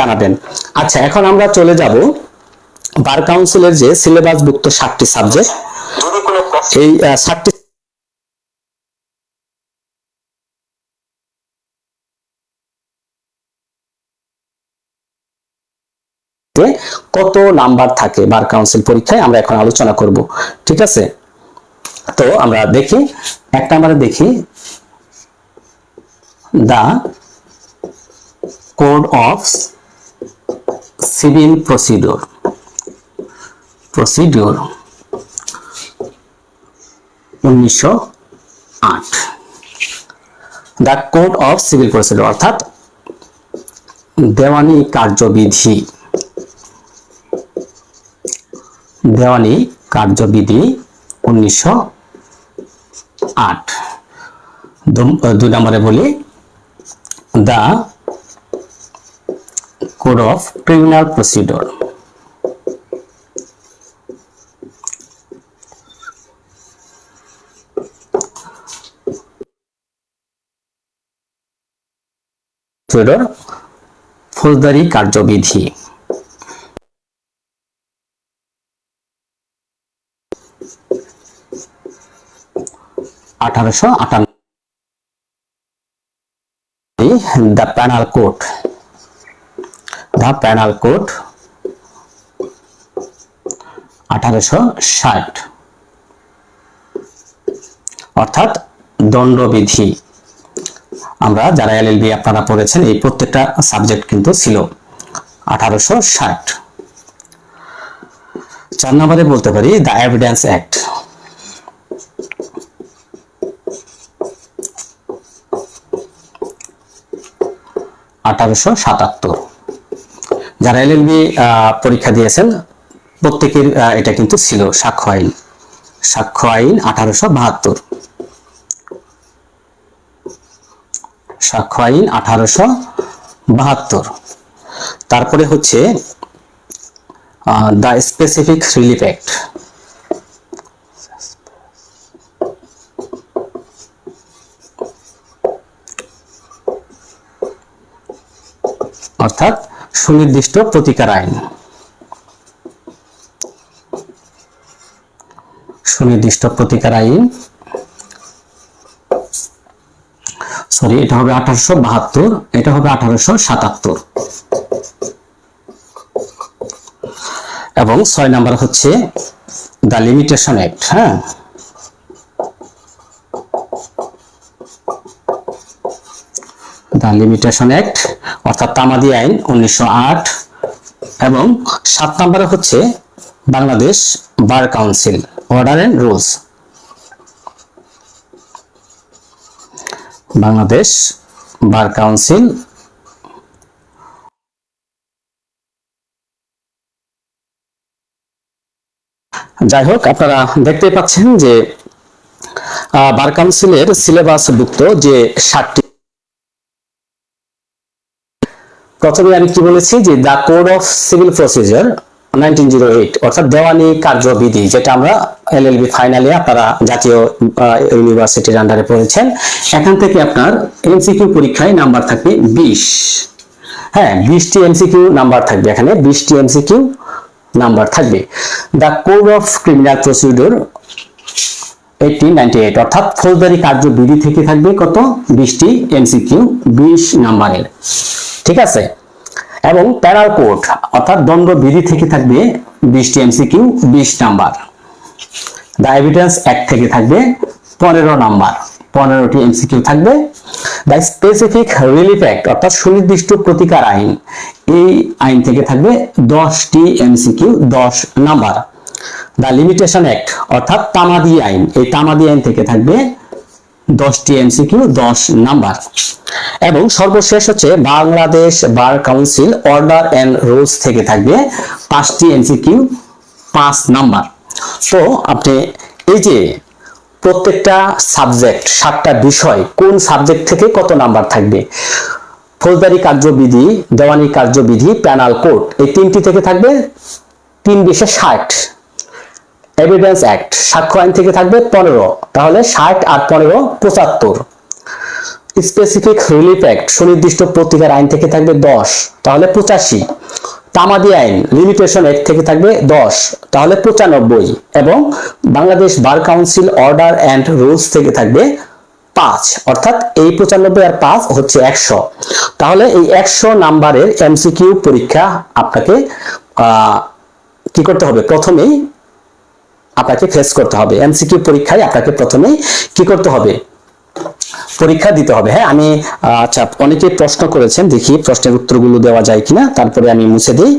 জানাবেন। আচ্ছা এখন আমরা চলে যাব বার কাউন্সিলের যে সিলেবাসভুক্ত সাতটি সাবজেক্ট। এই সাতটি কত নাম্বার থাকে বার কাউন্সিল পরীক্ষায়, আমরা এখন আলোচনা করব। ঠিক আছে? তো আমরা দেখি, এক নাম্বারে দেখি the code of civil procedure procedure উনিশশো আট the code of civil procedure অর্থাৎ দেওয়ানি কার্যবিধি। দেওয়ানি কার্যবিধি উনিশশো আট। দুই নম্বরে বলি the code of criminal procedure. Procedure ফৌজদারি কার্যবিধি। আঠারোশো আটান্ন the penal code the penal code আঠারোশো ষাট। অর্থাৎ দণ্ডবিধি। আমরা যারা এলএলবি আপনারা পড়েছেন, এই প্রত্যেকটা সাবজেক্ট কিন্তু ছিল আঠারোশো ষাট। চার নম্বরে বলতে পারি দ্য এভিডেন্স অ্যাক্ট আঠারোশো সাতাত্তর। যারা এলএলবি পরীক্ষা দিয়েছেন, প্রত্যেকের এটা কিন্তু ছিল সাক্ষ্য আইন। সাক্ষ্য আইন আঠারোশো বাহাত্তর। সাক্ষ্য আইন আঠারোশো বাহাত্তর। তারপরে হচ্ছে দ্য স্পেসিফিক রিলিফ অ্যাক্ট। অর্থাৎ সুনির্দিষ্ট প্রতিকার আইন। সুনির্দিষ্ট প্রতিকার আইন। সরি এটা হবে আঠারোশো বাহাত্তর, এটা হবে আঠারোশো সাতাত্তর। এবং ছয় নাম্বার হচ্ছে দ্য লিমিটেশন অ্যাক্ট হ্যাঁ? দ্য লিমিটেশন অ্যাক্ট অর্থাৎ তামাদি আইন উনিশশো আট এবং সাত নম্বরে হচ্ছে Bangladesh bar council, order and rules. Bangladesh bar council. যাই হোক, আপনারা দেখতে পাচ্ছেন যে বার কাউন্সিলের সিলেবাসভুক্ত যে ষাটটি প্রথমে আমি কি বলেছি যে the code of civil procedure nineteen zero eight অর্থাৎ দেওয়ানি কার্যবিধি, যেটা আমরা এলএলবি ফাইনালে আপনারা জাতীয় ইউনিভার্সিটির আন্ডারে পড়েছেন, এখান থেকে আপনার এমসিকিউ পরীক্ষায় নাম্বার থাকবে বিশ। হ্যাঁ বিশটি এমসিকিউ নাম্বার থাকবে এখানে, বিশটি এমসিকিউ নাম্বার থাকবে। The code of criminal procedure eighteen ninety eight অর্থাৎ ফৌজদারি কার্যবিধি থেকে থাকবে কত? বিশটি এমসিকিউ বিশ নাম্বারের। ঠিক আছে? এবং প্যারাল কোড অর্থাৎ দণ্ডবিধি থেকে থাকবে বিশটি এমসিকিউ বিশ নাম্বার। দ্য এভিডেন্স অ্যাক্ট থেকে থাকবে পনেরো নাম্বার। পনেরোটি এমসিকিউ থাকবে। দ্য স্পেসিফিক রিলিফ অ্যাক্ট অর্থাৎ সুনির্দিষ্ট প্রতিকার আইন, এই আইন থেকে থাকবে দশটি এমসিকিউ দশ নাম্বার। দ্য লিমিটেশন অ্যাক্ট অর্থাৎ তামাদি আইন। এই তামাদি আইন থেকে থাকবে দশটি এমসিকিউ, দশ নাম্বার। এবং সর্বশেষ হচ্ছে Bangladesh bar council order and rules থেকে থাকবে পাঁচটি এমসিকিউ, পাঁচ নাম্বার। তো আপনি এই যে প্রত্যেকটা সাবজেক্ট, সাতটা বিষয়, কোন সাবজেক্ট থেকে কত নাম্বার থাকবে? ফৌজদারি কার্যবিধি, দেওয়ানি কার্যবিধি প্যানাল কোড, এই তিনটি থেকে থাকবে তিন বিশে ষাট। এভিডেন্স অ্যাক্ট সাক্ষ্য আইন থেকে থাকবে পনেরো, তাহলে ষাট আর পনেরো পঁচাত্তর। স্পেসিফিক রিলিফ অ্যাক্ট সুনির্দিষ্ট প্রতিকার আইন থেকে থাকবে দশ, তাহলে পঁচাশি। তামাদি আইন লিমিটেশন অ্যাক্ট থেকে থাকবে দশ, তাহলে পঁচানব্বই এবং Bangladesh bar council order and rules থেকে থাকবে পাঁচ, অর্থাৎ এই পঁচানব্বই আর পাঁচ হচ্ছে একশো। তাহলে এই একশো নাম্বারের এমসিকিউ পরীক্ষা আপনাকে কি করতে হবে? প্রথমেই আপনাকে ফেস করতে হবে। এমসিকিউ পরীক্ষায় আপনাকে প্রথমেই কি করতে হবে? পরীক্ষা দিতে হবে। হ্যাঁ আমি আচ্ছা অনেকে প্রশ্ন করেছেন, দেখি প্রশ্নের উত্তরগুলো দেওয়া যায় কিনা। তারপরে আমি মুছে দিই।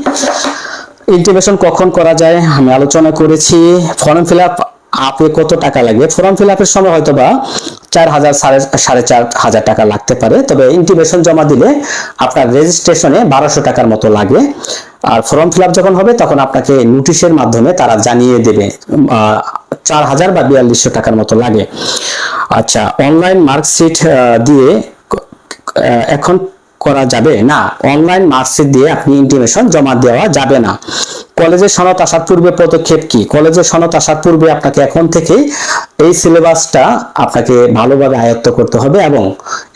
ইন্টিমেশন কখন করা যায়? আমি আলোচনা করেছি। ফর্ম ফিল আপ আপে কত টাকা লাগবে? ফর্ম ফিল আপের সময় হয়তো বা চার হাজার, সাড়ে সাড়ে চার হাজার টাকা লাগতে পারে। তবে ইন্টিমেশন জমা দিলে আপনার রেজিস্ট্রেশনে বারোশো টাকার মতো লাগে। আর ফর্ম ফিল আপ যখন হবে, তখন আপনাকে নোটিশের মাধ্যমে তারা জানিয়ে দেবে চার হাজার বা বিয়াল্লিশশো টাকার মতো লাগে। আচ্ছা অনলাইন মার্কশিট দিয়ে এখন করা যাবে? না অনলাইন মার্কশিট দিয়ে আপনি ইন্টিমেশন জমা দেওয়া যাবে না। কলেজে সনদ আসার পূর্বে পদক্ষেপ কি? কলেজে সনদ আসার পূর্বে আপনাকে এখন থেকে এই সিলেবাসটা আপনাকে ভালোভাবে আয়ত্ত করতে হবে এবং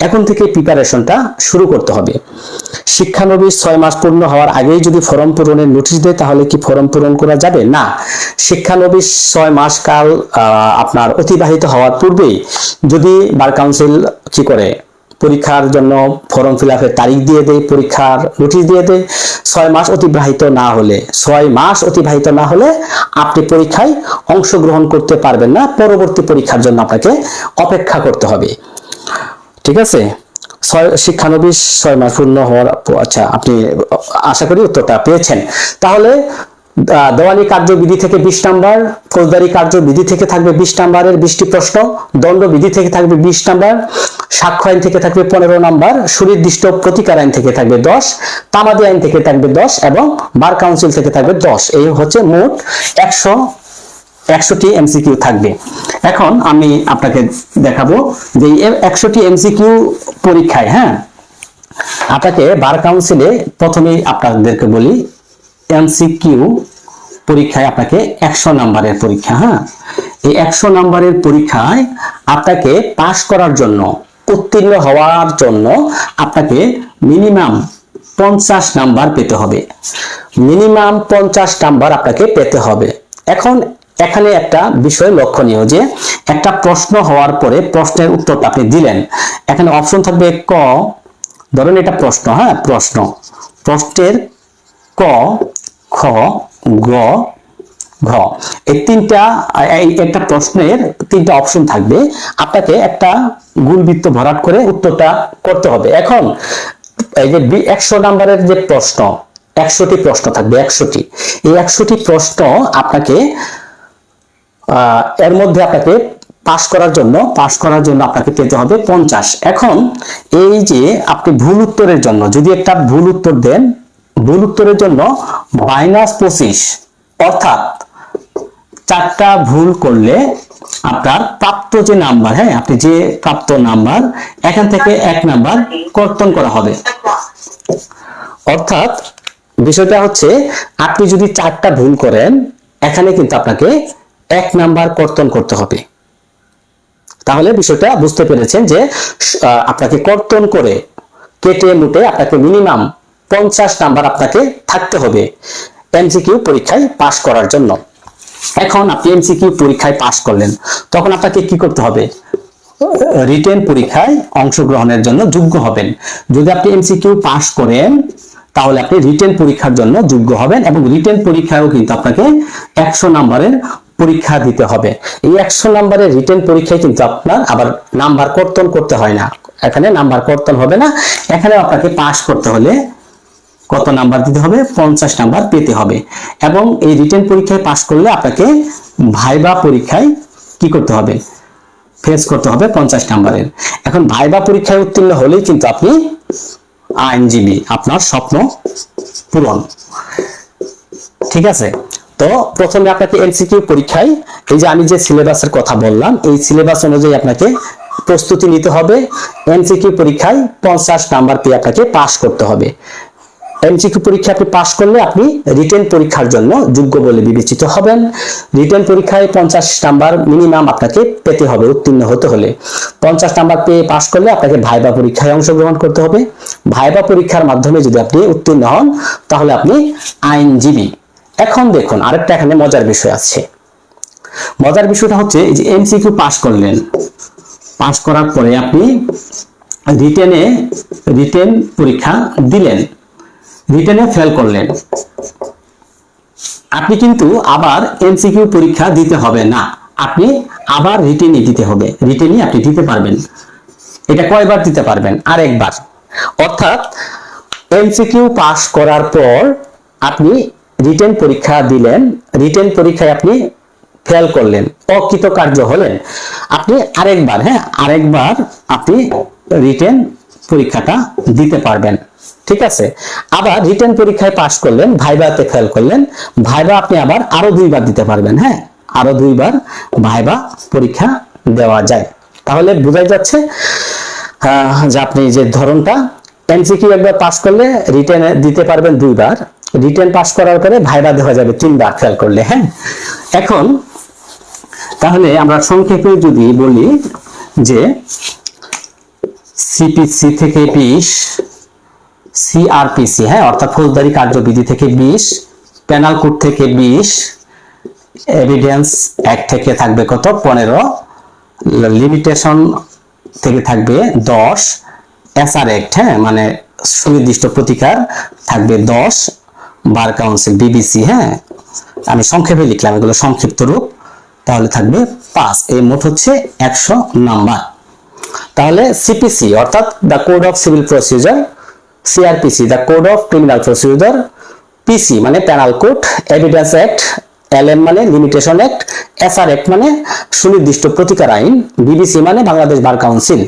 এখন থেকে প্রিপারেশনটা শুরু করতে হবে। শিক্ষানবিশ ছয় মাস পূর্ণ হওয়ার আগেই যদি ফর্ম পূরণের নোটিশ দেয়, তাহলে কি ফর্ম পূরণ করা যাবে? না। শিক্ষানবিশ ছয় মাস কাল আপনার অতিবাহিত হওয়ার পূর্বেই যদি বার কাউন্সিল কি করে? পরীক্ষার জন্য ফর্ম ফিল আপের তারিখ দিয়ে দেয় পরীক্ষার নোটিশ দিয়ে দেয় ছয় মাস অতিবাহিত না হলে, ছয় মাস অতিবাহিত না হলে আপনি পরীক্ষায় অংশগ্রহণ করতে পারবেন না। পরবর্তী পরীক্ষার জন্য আপনাকে অপেক্ষা করতে হবে। ঠিক আছে? ছয়, শিক্ষানবিশ ছয় মাস পূর্ণ হওয়ার আচ্ছা আপনি আশা করি উত্তরটা পেয়েছেন। তাহলে দেওয়ানি কার্যবিধি থেকে বিশ নাম্বার, ফৌজদারি কার্যবিধি থেকে থাকবে বিশ নাম্বারের বিশটি প্রশ্ন, দণ্ডবিধি থেকে থাকবে বিশ নাম্বার, সাক্ষ্য আইন থেকে থাকবে পনেরো নাম্বার, সুনির্দিষ্ট প্রতিকার আইন থেকে থাকবে দশ, তামাদি আইন থেকে থাকবে দশ এবং বার কাউন্সিল থেকে থাকবে দশ। এই হচ্ছে মোট একশো, একশোটি এমসিকিউ থাকবে। এখন আমি আপনাকে দেখাবো যে একশোটি এমসিকিউ পরীক্ষায় হ্যাঁ আপনাকে বার কাউন্সিলে প্রথমেই আপনাদেরকে বলি এমসিকিউ পরীক্ষায় আপনাকে একশো নাম্বারের পরীক্ষা হ্যাঁ? এই একশো নাম্বারের পরীক্ষায় আপনাকে পাশ করার জন্য, উত্তীর্ণ হওয়ার জন্য আপনাকে মিনিমাম পঞ্চাশ নাম্বার পেতে হবে। মিনিমাম পঞ্চাশ নাম্বার আপনাকে পেতে হবে। এখন এখানে একটা বিষয় লক্ষণীয় যে, একটা প্রশ্ন হওয়ার পরে প্রশ্নের উত্তরটা আপনি দিলেন। এখানে অপশন থাকবে ক। ধরেন এটা প্রশ্ন হ্যাঁ প্রশ্ন। প্রশ্নের ক, খ, গ, ঘ। এই তিনটা, এই একটা প্রশ্নের তিনটা অপশন থাকবে। আপনাকে একটা গুণবৃত্ত ভরাট করে উত্তরটা করতে হবে। এখন, এই যে একশো নাম্বারের যে প্রশ্ন, একশোটি প্রশ্ন থাকবে, একশোটি। এই একশোটি প্রশ্ন আপনাকে এর মধ্যে আপনাকে পাস করার জন্য পাস করার জন্য আপনাকে পেতে হবে পঞ্চাশ। এখন, এই যে আপনি ভুল উত্তরের জন্য, যদি একটা ভুল উত্তর দেন ভুল উত্তরের জন্য মাইনাস পঁচিশ। অর্থাৎ চারটা ভুল করলে আপনার প্রাপ্ত যে নাম্বার হ্যাঁ আপনি যে প্রাপ্ত নাম্বার এখান থেকে এক নাম্বার কর্তন করা হবে। অর্থাৎ বিষয়টা হচ্ছে, আপনি যদি চারটা ভুল করেন, এখানে কিন্তু আপনাকে এক নাম্বার কর্তন করতে হবে। তাহলে বিষয়টা বুঝতে পেরেছেন যে আপনাকে কর্তন করে কেটে মুটে আপনাকে মিনিমাম পঞ্চাশ নাম্বার আপনাকে থাকতে হবে এমসিকিউ পরীক্ষায় পাশ করার জন্য। এখন আপনি এমসিকিউ পরীক্ষায় পাশ করলেন, তখন আপনাকে কি করতে হবে? রিটেন পরীক্ষায় অংশগ্রহণের জন্য যোগ্য হবেন। যদি আপনি এমসিকিউ পাশ করেন, তাহলে আপনি রিটেন পরীক্ষার জন্য যোগ্য হবেন এবং রিটেন পরীক্ষায়ও কিন্তু আপনাকে একশো নাম্বারের পরীক্ষা দিতে হবে। এই একশো নাম্বারের রিটেন পরীক্ষায় কিন্তু আপনার আবার নাম্বার কর্তন করতে হয় না। এখানে নাম্বার কর্তন হবে না এখানে আপনাকে পাশ করতে হলে কত নাম্বার দিতে হবে? পঞ্চাশ নাম্বার পেতে হবে। এবং এই রিটেন পরীক্ষায় পাশ করলে আপনাকে ভাইবা পরীক্ষায় কি করতে হবে? ফেস করতে হবে পঞ্চাশ নাম্বারের। এখন ভাইবা পরীক্ষায় উত্তীর্ণ হলেই কিন্তু আপনি আইনজীবী, আপনার স্বপ্ন পূরণ। ঠিক আছে? তো প্রথমে আপনাকে এমসিকিউ পরীক্ষায়, এই যে আমি যে সিলেবাসের কথা বললাম, এই সিলেবাস অনুযায়ী আপনাকে প্রস্তুতি নিতে হবে। এমসিকিউ পরীক্ষায় পঞ্চাশ নাম্বার পেয়ে আপনাকে পাশ করতে হবে। এমসিকিউ পরীক্ষা আপনি পাশ করলে আপনি রিটেন পরীক্ষার জন্য যোগ্য বলে বিবেচিত হবেন। রিটেন পরীক্ষায় পঞ্চাশ নাম্বার মিনিমাম আপনাকে পেতে হবে, উত্তীর্ণ হতে হলে। পঞ্চাশ নাম্বার পেয়ে পাশ করলে আপনাকে ভাইবা পরীক্ষায় অংশগ্রহণ করতে হবে। ভাইবা পরীক্ষার মাধ্যমে যদি আপনি উত্তীর্ণ হন, তাহলে আপনি আইনজীবী। এখন দেখুন, আরেকটা এখানে মজার বিষয় আছে। মজার বিষয়টা হচ্ছে যে এমসিকিউ পাশ করলেন পাশ করার পরে আপনি রিটেনে রিটেন পরীক্ষা দিলেন। রিটেনে ফেল করলেন। আপনি কিন্তু আবার এমসিকিউ পরীক্ষা দিতে হবে না। আপনি আবার রিটেনই দিতে হবে। রিটেনই আপনি দিতে পারবেন। এটা কয়বার দিতে পারবেন? আরেকবার। অর্থাৎ এমসিকিউ পাস করার পর আপনি রিটেন পরীক্ষা দিলেন। রিটেন পরীক্ষায় আপনি ফেল করলেন। অকৃতকার্য হলেন। আপনি আরেকবার হ্যাঁ আরেকবার আপনি রিটেন পরীক্ষাটা দিতে পারবেন। ঠিক আছে? আবার রিটেন পরীক্ষায় পাশ করলেন, ভাইবাতে ফেল করলেন, ভাইবা আপনি আবার আরও দুইবার দিতে পারবেন হ্যাঁ? আরও দুইবার ভাইবা পরীক্ষা দেওয়া যায়। তাহলে বোঝাই যাচ্ছে যে আপনি যে ধরনটা, এমসিকিউ একবার পাস করলে রিটেন দিতে পারবেন দুইবার। রিটেন পাস করার পরে ভাইবা দেওয়া যাবে তিনবার ফেল করলে হ্যাঁ? এখন, তাহলে আমরা সংক্ষেপে যদি বলি যে সিপিসি থেকে বিশ সিআরপিসি হ্যাঁ অর্থাৎ ফৌজদারি কার্যবিধি থেকে বিশ পেনাল কোড থেকে বিশ এভিডেন্স অ্যাক্ট থেকে থাকবে কত? পনেরো লিমিটেশন থেকে থাকবে দশ এসআর অ্যাক্ট হ্যাঁ মানে সুনির্দিষ্ট প্রতিকার থাকবে দশ, বার কাউন্সিল বিবিসি হ্যাঁ আমি সংক্ষেপে লিখলাম, এগুলো সংক্ষিপ্ত রূপ, তাহলে থাকবে পাঁচ, এই মোট হচ্ছে একশো নাম্বার। তাহলে সিপিসি অর্থাৎ the code of civil procedure CrPC the code of criminal procedure PC মানে penal code evidence act LM মানে লিমিটেশন অ্যাক্ট এসআর অ্যাক্ট মানে সুনির্দিষ্ট প্রতিকার আইন বিবিসি মানে বাংলাদেশ বার কাউন্সিল।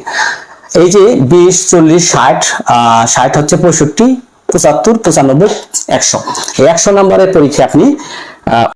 এই যে বিশ, চল্লিশ, ষাট ষাট হচ্ছে পঁয়ষট্টি, পঁচাত্তর, পঁচানব্বই, একশো। এই একশো নম্বরের পরীক্ষা আপনি